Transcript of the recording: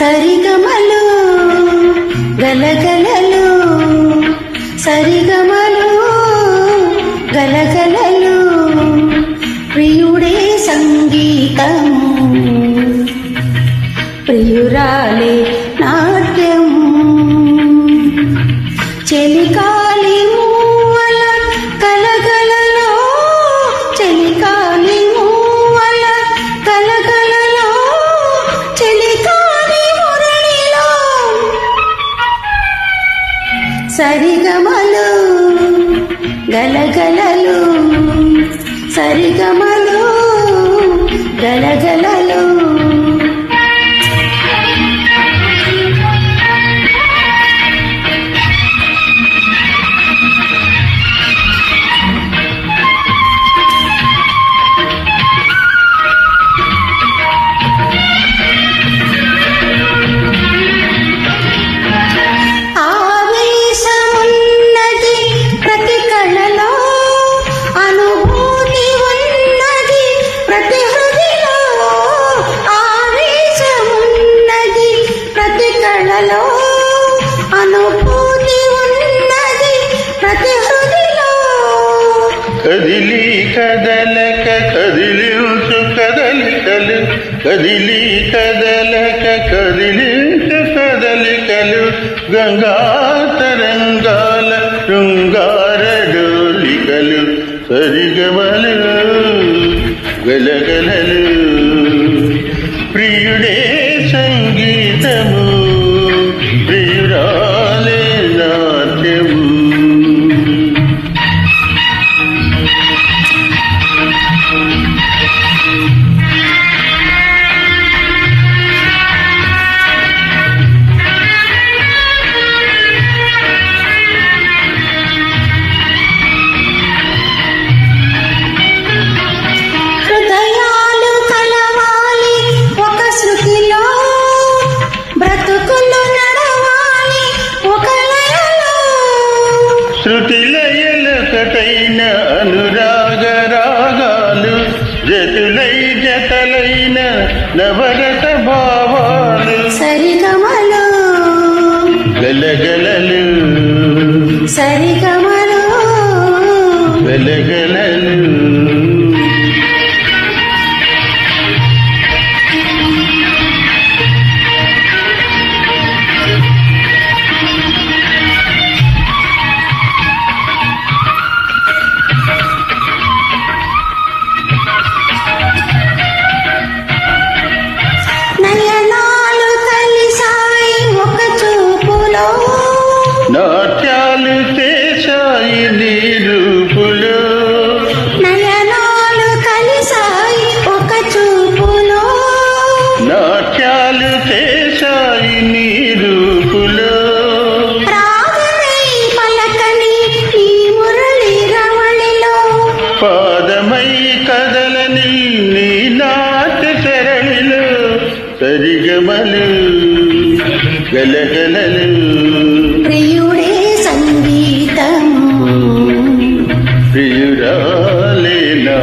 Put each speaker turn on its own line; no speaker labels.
సరిగమలు గలగలలు సరిగమలు గలగలలు ప్రియుడే సంగీతము ప్రియురాలే గలగలలు ప్రతి అనుభూతి ఉన్నది ప్రతి హృదిలో
కదిలి కదలక కదిలించు కదలికలు. కదిలి కదలక కదిలించు కదలికలు. గంగా తరంగాల శృంగార డోలికలు సరిగమలు గలగలలు ప్రియుడే జతులై జతలైన నవరత భావాలు
సరిగమలు
గలగలలు.
సరిగమలు
ప్రేమలు గలగలలు ప్రియుడే సంగీతం. ప్రియురాలేనా